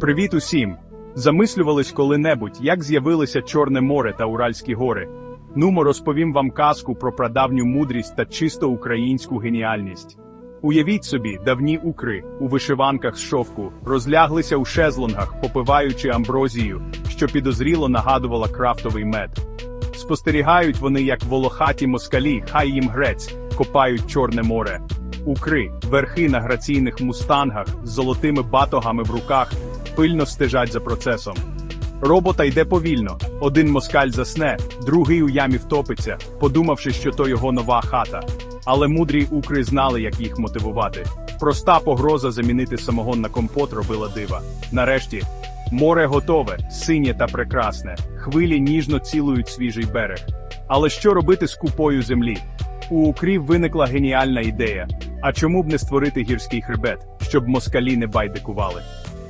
Привіт усім! Замислювались коли-небудь, як з'явилися Чорне море та Уральські гори. Нумо розповім вам казку про прадавню мудрість та чисто українську геніальність. Уявіть собі, давні укри у вишиванках з шовку розляглися у шезлонгах, попиваючи амброзію, що підозріло нагадувала крафтовий мед. Спостерігають вони, як волохаті москалі, хай їм грець, копають Чорне море. Укри, верхи на граційних мустангах з золотими батогами в руках, пильно стежать за процесом. Робота йде повільно. Один москаль засне, другий у ямі втопиться, подумавши, що то його нова хата. Але мудрі укри знали, як їх мотивувати. Проста погроза замінити самогон на компот робила дива. Нарешті, море готове, синє та прекрасне. Хвилі ніжно цілують свіжий берег. Але що робити з купою землі? У укрів виникла геніальна ідея. А чому б не створити гірський хребет, щоб москалі не байдикували?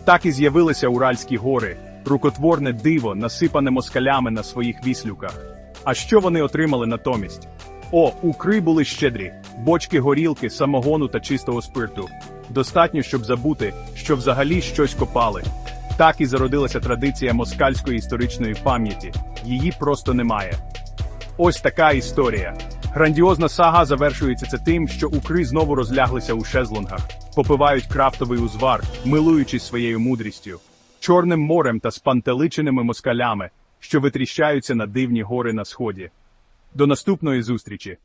Так і з'явилися Уральські гори, рукотворне диво, насипане москалями на своїх віслюках. А що вони отримали натомість? О, укри були щедрі, бочки горілки, самогону та чистого спирту. Достатньо, щоб забути, що взагалі щось копали. Так і зародилася традиція москальської історичної пам'яті. Її просто немає. Ось така історія. Грандіозна сага завершується це тим, що укри знову розляглися у шезлонгах, попивають крафтовий узвар, милуючись своєю мудрістю, чорним морем та спантеличеними москалями, що витріщаються на дивні гори на сході. До наступної зустрічі!